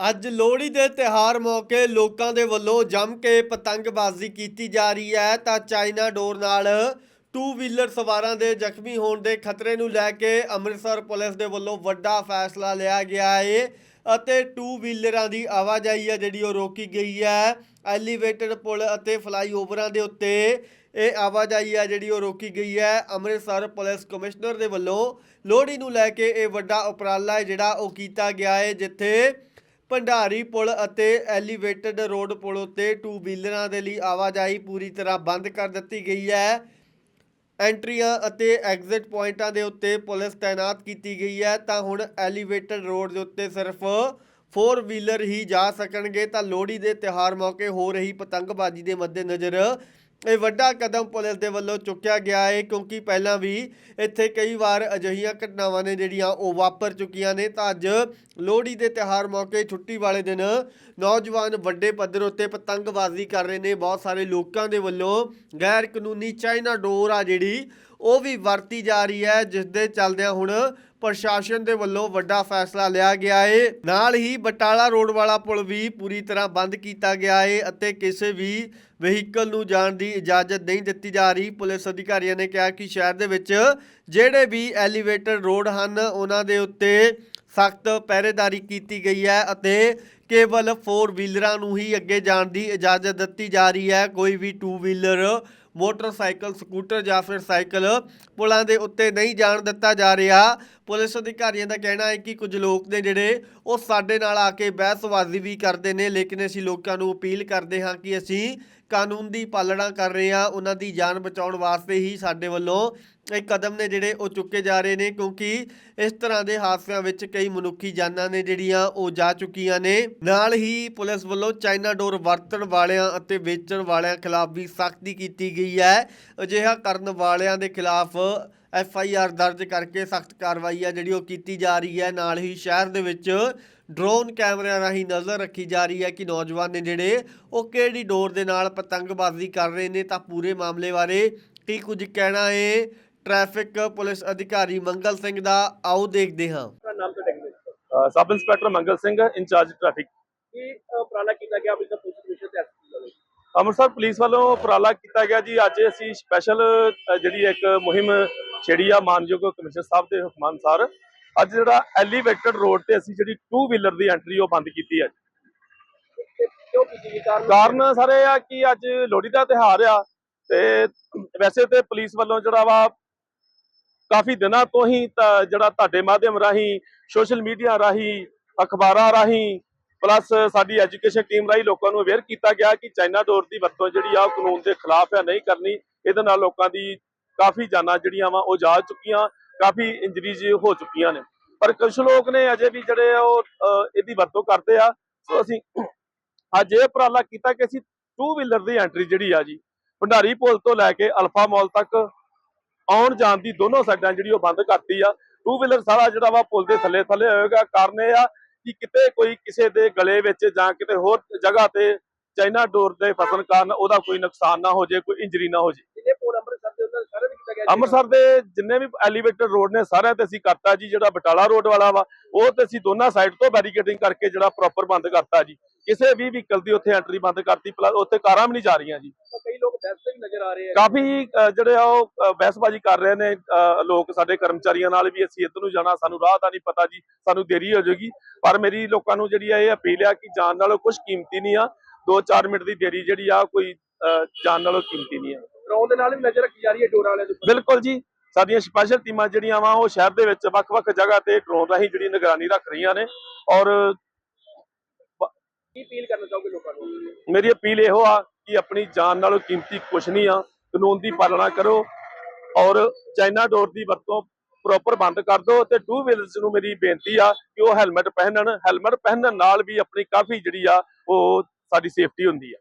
ਅੱਜ ਲੋਹੜੀ ਦੇ ਤਿਹਾਰ ਮੌਕੇ ਲੋਕਾਂ ਦੇ ਵੱਲੋਂ ਜੰਮ ਕੇ ਪਤੰਗਬਾਜ਼ੀ ਕੀਤੀ ਜਾ ਰਹੀ ਹੈ। ਤਾਂ ਚਾਈਨਾ ਡੋਰ ਨਾਲ ਟੂ ਵੀਲਰ ਸਵਾਰਾਂ ਦੇ ਜ਼ਖਮੀ ਹੋਣ ਦੇ ਖਤਰੇ ਨੂੰ ਲੈ ਕੇ ਅੰਮ੍ਰਿਤਸਰ ਪੁਲਿਸ ਦੇ ਵੱਲੋਂ ਵੱਡਾ ਫੈਸਲਾ ਲਿਆ ਗਿਆ ਹੈ ਅਤੇ ਟੂ ਵੀਲਰਾਂ ਦੀ ਆਵਾਜਾਈ ਹੈ ਜਿਹੜੀ ਉਹ ਰੋਕੀ ਗਈ ਹੈ। ਐਲੀਵੇਟਡ ਪੁਲ ਅਤੇ ਫਲਾਈਓਵਰਾਂ ਦੇ ਉੱਤੇ ਇਹ ਆਵਾਜਾਈ ਹੈ ਜਿਹੜੀ ਉਹ ਰੋਕੀ ਗਈ ਹੈ। ਅੰਮ੍ਰਿਤਸਰ ਪੁਲਿਸ ਕਮਿਸ਼ਨਰ ਦੇ ਵੱਲੋਂ ਲੋਹੜੀ ਨੂੰ ਲੈ ਕੇ ਇਹ ਵੱਡਾ ਉਪਰਾਲਾ ਹੈ ਜਿਹੜਾ ਉਹ ਕੀਤਾ ਗਿਆ ਹੈ ਜਿੱਥੇ ਭੰਡਾਰੀ ਪੁਲ ਅਤੇ ਐਲੀਵੇਟਡ ਰੋਡ ਪੁਲ ਉੱਤੇ ਟੂ ਵੀਲਰਾਂ ਦੇ ਲਈ ਆਵਾਜਾਈ ਪੂਰੀ ਤਰ੍ਹਾਂ ਬੰਦ ਕਰ ਦਿੱਤੀ ਗਈ ਹੈ। ਐਂਟਰੀਆਂ ਅਤੇ ਐਗਜ਼ਿਟ ਪੁਆਇੰਟਾਂ ਦੇ ਉੱਤੇ ਪੁਲਿਸ ਤਾਇਨਾਤ ਕੀਤੀ ਗਈ ਹੈ। ਤਾਂ ਹੁਣ ਐਲੀਵੇਟਡ ਰੋਡ ਦੇ ਉੱਤੇ ਸਿਰਫ 4 ਵੀਲਰ ਹੀ ਜਾ ਸਕਣਗੇ। ਤਾਂ ਲੋਹੜੀ ਦੇ ਤਿਹਾਰ ਮੌਕੇ ਹੋ ਰਹੀ ਪਤੰਗਬਾਜ਼ੀ ਦੇ ਮੱਦੇਨਜ਼ਰ ਇਹ ਵੱਡਾ ਕਦਮ ਪੁਲਿਸ ਦੇ ਵੱਲੋਂ ਚੁੱਕਿਆ ਗਿਆ ਹੈ ਕਿਉਂਕਿ ਪਹਿਲਾਂ ਵੀ ਇੱਥੇ ਕਈ ਵਾਰ ਅਜਿਹੀਆਂ ਘਟਨਾਵਾਂ ਨੇ ਜਿਹੜੀਆਂ ਉਹ ਵਾਪਰ ਚੁੱਕੀਆਂ ਨੇ। ਤਾਂ ਅੱਜ ਲੋਹੜੀ ਦੇ ਤਿਹਾਰ ਮੌਕੇ ਛੁੱਟੀ ਵਾਲੇ ਦਿਨ ਨੌਜਵਾਨ ਵੱਡੇ ਪੱਧਰ ਉੱਤੇ ਪਤੰਗਬਾਜ਼ੀ ਕਰ ਰਹੇ ਨੇ। ਬਹੁਤ ਸਾਰੇ ਲੋਕਾਂ ਦੇ ਵੱਲੋਂ ਗੈਰ ਕਾਨੂੰਨੀ ਚਾਈਨਾ ਡੋਰ ਆ ਜਿਹੜੀ ਉਹ ਵੀ ਵਰਤੀ ਜਾ ਰਹੀ ਹੈ, ਜਿਸ ਦੇ ਚੱਲਦਿਆਂ ਹੁਣ ਪ੍ਰਸ਼ਾਸਨ ਦੇ ਵੱਲੋਂ ਵੱਡਾ ਫੈਸਲਾ ਲਿਆ ਗਿਆ ਏ। ਨਾਲ ਹੀ ਬਟਾਲਾ ਰੋਡ ਵਾਲਾ ਪੁਲ ਵੀ ਪੂਰੀ ਤਰ੍ਹਾਂ ਬੰਦ ਕੀਤਾ ਗਿਆ ਏ ਅਤੇ ਕਿਸੇ ਵੀ ਵਹੀਕਲ ਨੂੰ ਜਾਣ ਦੀ ਇਜਾਜ਼ਤ ਨਹੀਂ ਦਿੱਤੀ ਜਾ ਰਹੀ। ਪੁਲਿਸ ਅਧਿਕਾਰੀਆਂ ਨੇ ਕਿਹਾ ਕਿ ਸ਼ਹਿਰ ਦੇ ਵਿੱਚ ਜਿਹੜੇ ਵੀ ਐਲੀਵੇਟਡ ਰੋਡ ਹਨ, ਉਹਨਾਂ ਦੇ ਉੱਤੇ ਸਖਤ ਪਹਿਰੇਦਾਰੀ ਕੀਤੀ ਗਈ ਹੈ ਅਤੇ ਕੇਵਲ 4 ਵੀਲਰਾਂ ਨੂੰ ਹੀ ਅੱਗੇ ਜਾਣ ਦੀ ਇਜਾਜ਼ਤ ਦਿੱਤੀ ਜਾ ਰਹੀ ਹੈ। ਕੋਈ ਵੀ 2 ਵੀਲਰ ਮੋਟਰਸਾਈਕਲ, ਸਕੂਟਰ ਜਾਂ ਫਿਰ ਸਾਈਕਲ ਪੁਲਾਂ ਦੇ ਉੱਤੇ ਨਹੀਂ ਜਾਣ ਦਿੱਤਾ ਜਾ ਰਿਹਾ। ਪੁਲਿਸ ਅਧਿਕਾਰੀਆਂ ਦਾ ਕਹਿਣਾ ਹੈ ਕਿ ਕੁਝ ਲੋਕ ਨੇ ਜਿਹੜੇ ਉਹ ਸਾਡੇ ਨਾਲ ਆ ਕੇ ਬਹਿਸਬਾਜ਼ੀ ਵੀ ਕਰਦੇ ਨੇ, ਲੇਕਿਨ ਅਸੀਂ ਲੋਕਾਂ ਨੂੰ ਅਪੀਲ ਕਰਦੇ ਹਾਂ ਕਿ ਅਸੀਂ ਕਾਨੂੰਨ ਦੀ ਪਾਲਣਾ ਕਰ ਰਹੇ ਹਾਂ, ਉਹਨਾਂ ਦੀ ਜਾਨ ਬਚਾਉਣ ਵਾਸਤੇ ਹੀ ਸਾਡੇ ਵੱਲੋਂ ਇਹ ਕਦਮ ਨੇ ਜਿਹੜੇ ਉਹ ਚੁੱਕੇ ਜਾ ਰਹੇ ਨੇ, ਕਿਉਂਕਿ ਇਸ ਤਰ੍ਹਾਂ ਦੇ ਹਾਦਸਿਆਂ ਵਿੱਚ ਕਈ ਮਨੁੱਖੀ ਜਾਨਾਂ ਨੇ ਜਿਹੜੀਆਂ ਉਹ ਜਾ ਚੁੱਕੀਆਂ ਨੇ। ਨਾਲ ਹੀ ਪੁਲਿਸ ਵੱਲੋਂ ਚਾਈਨਾ ਡੋਰ ਵਰਤਣ ਵਾਲਿਆਂ ਅਤੇ ਵੇਚਣ ਵਾਲਿਆਂ ਖਿਲਾਫ ਵੀ ਸਖਤੀ ਕੀਤੀ ਗਈ ਹੈ। ਅਜਿਹਾ ਕਰਨ ਵਾਲਿਆਂ ਦੇ ਖਿਲਾਫ ਐਫ ਆਈ ਆਰ ਦਰਜ ਕਰਕੇ ਸਖਤ ਕਾਰਵਾਈ ਆ ਜਿਹੜੀ ਉਹ ਕੀਤੀ ਜਾ ਰਹੀ ਹੈ। ਨਾਲ ਹੀ ਸ਼ਹਿਰ ਦੇ ਵਿੱਚ ਡਰੋਨ ਕੈਮਰਿਆਂ ਰਾਹੀਂ ਨਜ਼ਰ ਰੱਖੀ ਜਾ ਰਹੀ ਹੈ ਕਿ ਨੌਜਵਾਨ ਨੇ ਜਿਹੜੇ ਉਹ ਕਿਹੜੀ ਡੋਰ ਦੇ ਨਾਲ ਪਤੰਗਬਾਜ਼ੀ ਕਰ ਰਹੇ ਨੇ ਤਾਂ ਪੂਰੇ ਮਾਮਲੇ ਬਾਰੇ ਕੀ ਕੁਝ ਕਹਿਣਾ ਹੈ? ਟ੍ਰੈਫਿਕ ਪੁਲਿਸ ਅਧਿਕਾਰੀ ਮੰਗਲ ਸਿੰਘ ਦਾ ਆਓ ਦੇਖਦੇ ਹਾਂ। Sub inspector Mangal Singh incharge traffic. ਕੀ ਉਪਰਾਲਾ ਕੀਤਾ ਗਿਆ ਅੰਮ੍ਰਿਤਸਰ ਪੁਲਿਸ ਕਮਿਸ਼ਨ ਤੇ ਐਸਪੀ ਵੱਲੋਂ ਅੰਮ੍ਰਿਤਸਰ ਪੁਲਿਸ ਵੱਲੋਂ ਉਪਰਾਲਾ ਕੀਤਾ ਗਿਆ ਜੀ। ਅੱਜ ਅਸੀਂ ਸਪੈਸ਼ਲ ਜਿਹੜੀ ਇੱਕ ਮੁਹਿੰਮ ਛੇੜੀ ਆ ਮਾਨਯੋਗ ਕਮਿਸ਼ਨਰ ਸਾਹਿਬ ਦੇ ਹੁਕਮਾਂ ਅਨੁਸਾਰ ਅੱਜ ਜਿਹੜਾ ਐਲੀਵੇਟਡ ਰੋਡ ਤੇ ਅਸੀਂ ਜਿਹੜੀ 2 ਵੀਲਰ ਦੀ ਐਂਟਰੀ ਉਹ ਬੰਦ ਕੀਤੀ ਹੈ। ਕਾਰਨ ਸਾਰੇ ਆ ਕਿ ਅੱਜ ਲੋਹੜੀ ਦਾ ਤਿਉਹਾਰ ਆ ਤੇ ਵੈਸੇ ਤੇ ਪੁਲਿਸ ਵੱਲੋਂ ਜਿਹੜਾ ਵਾ ਕਾਫੀ ਦਿਨਾਂ ਤੋਂ ਹੀ ਜਿਹੜਾ ਤੁਹਾਡੇ ਮਾਧਿਅਮ ਰਾਹੀਂ ਸੋਸ਼ਲ ਮੀਡੀਆ ਰਾਹੀਂ, ਅਖਬਾਰਾਂ ਰਾਹੀਂ ਪਲੱਸ ਸਾਡੀ ਐਜੂਕੇਸ਼ਨ ਟੀਮ ਰਾਹੀਂ ਲੋਕਾਂ ਨੂੰ ਅਵੇਅਰ ਕੀਤਾ ਗਿਆ ਕਿ ਚਾਈਨਾ ਡੋਰ ਦੀ ਵਰਤੋਂ ਜਿਹੜੀ ਆ ਉਹ ਕਾਨੂੰਨ ਦੇ ਖਿਲਾਫ ਆ ਨਹੀਂ ਕਰਨੀ। ਇਹਦੇ ਨਾਲ ਲੋਕਾਂ ਦੀ ਕਾਫੀ ਜਾਨਾਂ ਜਿਹੜੀਆਂ ਵਾ ਉਹ ਜਾ ਚੁੱਕੀਆਂ। ਕਾਫੀ ਇੰਜਰੀਜ਼ ਹੋ ਚੁੱਕੀਆਂ ਨੇ। ਪਰ ਕੁਝ ਲੋਕ ਨੇ ਅਜੇ ਵੀ ਜਿਹੜੇ ਉਹ ਇਹਦੀ ਵਰਤੋਂ ਕਰਦੇ ਆ। ਸੋ ਅਸੀਂ ਅੱਜ ਇਹ ਉਪਰਾਲਾ ਕੀਤਾ ਕਿ ਅਸੀਂ 2 ਵੀਲਰ ਦੀ ਐਂਟਰੀ ਜਿਹੜੀ ਆ ਜੀ, ਭੰਡਾਰੀ ਪੁਲ ਤੋਂ ਲੈ ਕੇ ਅਲਫਾ ਮਾਲ ਤੱਕ ਆਉਣ ਜਾਣ ਦੀ ਦੋਨੋਂ ਸਾਈਡਾਂ ਜਿਹੜੀ ਉਹ ਬੰਦ ਕਰਤੀ ਆ। ਟੂ ਵੀਲਰ ਸਾਰਾ ਜਿਹੜਾ ਵਾ ਪੁਲ ਦੇ ਥੱਲੇ ਥੱਲੇ ਹੋਏਗਾ। ਕਾਰਨ ਇਹ ਆ ਕਿ ਕਿਤੇ ਕੋਈ ਕਿਸੇ ਦੇ ਗਲੇ ਵਿੱਚ ਜਾਂ ਕਿਤੇ ਹੋਰ ਜਗ੍ਹਾ ਤੇ ਚਾਈਨਾ ਡੋਰ ਦੇ ਫਸਣ ਕਾਰਨ ਉਹਦਾ ਕੋਈ ਨੁਕਸਾਨ ਨਾ ਹੋ ਜੇ ਕੋਈ ਇੰਜਰੀ ਨਾ ਹੋ ਜੇ ਅੰਮ੍ਰਿਤਸਰ ਦੇ ਜਿੰਨੇ ਵੀ ਐਲੀਵੇਟਡ ਰੋਡ ਨੇ ਸਾਰਿਆਂ ਤੇ ਅਸੀਂ ਕਰਤਾ ਜੀ ਜਿਹੜਾ ਬਟਾਲਾ ਰੋਡ ਵਾਲਾ ਵਾ ਉਹ ਤੇ ਅਸੀਂ ਦੋਨਾਂ ਸਾਈਡ ਤੋਂ ਬੈਰੀਕੇਡਿੰਗ ਕਰਕੇ ਜਿਹੜਾ ਪ੍ਰੋਪਰ ਬੰਦ ਕਰਤਾ ਜੀ। ਕਿਸੇ ਵੀ ਵਹੀਕਲ ਦੀ ਉੱਥੇ ਐਂਟਰੀ ਬੰਦ ਕਰਤੀ ਪਲੱਸ ਉੱਥੇ ਕਾਰਾਂ ਵੀ ਨਹੀਂ ਜਾ ਰਹੀਆਂ ਜੀ। ਕਈ ਲੋਕ ਬੈਸਟ ਵੀ ਨਜ਼ਰ ਆ ਰਹੇ ਆ। ਕਾਫੀ ਜਿਹੜੇ ਆ ਉਹ ਬਹਿਸਬਾਜ਼ੀ ਕਰ ਰਹੇ ਨੇ ਲੋਕ ਸਾਡੇ ਕਰਮਚਾਰੀਆਂ ਨਾਲ ਵੀ ਅਸੀਂ ਇੱਧਰ ਨੂੰ ਜਾਣਾ ਸਾਨੂੰ ਰਾਹ ਦਾ ਨਹੀਂ ਪਤਾ ਜੀ ਸਾਨੂੰ ਦੇਰੀ ਹੋ ਜਾਏਗੀ। ਪਰ ਮੇਰੀ ਲੋਕਾਂ ਨੂੰ ਜਿਹੜੀ ਆ ਇਹ ਅਪੀਲ ਆ ਕਿ ਜਾਨ ਨਾਲੋਂ ਕੁਝ ਕੀਮਤੀ ਨਹੀਂ ਆ। 2-4 ਮਿੰਟ ਦੀ ਦੇਰੀ ਜਿਹੜੀ ਆ ਕੋਈ ਜਾਨ ਨਾਲੋਂ ਕੀਮਤੀ ਨਹੀਂ ਆ। ਦੇ ਨਾਲ ਵੀ ਨਜ਼ਰ ਰੱਖੀ ਜਾ ਰਹੀ ਹੈ ਡੋਰਾਂ ਵਾਲਿਆਂ ਦੇ ਉੱਪਰ। ਬਿਲਕੁਲ ਜੀ। ਸਾਡੀਆਂ ਸਪੈਸ਼ਲ ਟੀਮਾਂ ਜਿਹੜੀਆਂ ਵਾ ਉਹ ਸ਼ਹਿਰ ਦੇ ਵਿੱਚ ਵੱਖ-ਵੱਖ ਜਗ੍ਹਾ ਤੇ ਡਰੋਨ ਰਾਹੀਂ ਜਿਹੜੀ ਨਿਗਰਾਨੀ ਰੱਖ ਰਹੀਆਂ ਨੇ। ਔਰ ਕੀ ਅਪੀਲ ਕਰਨਾ ਚਾਹੋਗੇ ਲੋਕਾਂ ਨੂੰ? ਮੇਰੀ ਅਪੀਲ ਇਹੋ ਆ ਕਿ ਆਪਣੀ ਜਾਨ ਨਾਲੋਂ ਕੀਮਤੀ ਕੁਝ ਨਹੀਂ ਆ ਕਾਨੂੰਨ ਦੀ ਪਾਲਣਾ ਕਰੋ ਔਰ ਚਾਈਨਾ ਡੋਰ ਦੀ ਵਰਤੋਂ ਪ੍ਰੋਪਰ ਬੰਦ ਕਰ ਦਿਓ ਤੇ ਟੂ ਵੀਲਰਸ ਨੂੰ ਮੇਰੀ ਬੇਨਤੀ ਆ ਕਿ ਉਹ ਹੈਲਮਟ ਪਹਿਨਣ। ਹੈਲਮਟ ਪਹਿਨਣ ਨਾਲ ਵੀ ਆਪਣੀ ਕਾਫੀ ਜਿਹੜੀ ਆ ਉਹ ਸਾਡੀ ਸੇਫਟੀ ਹੁੰਦੀ ਆ।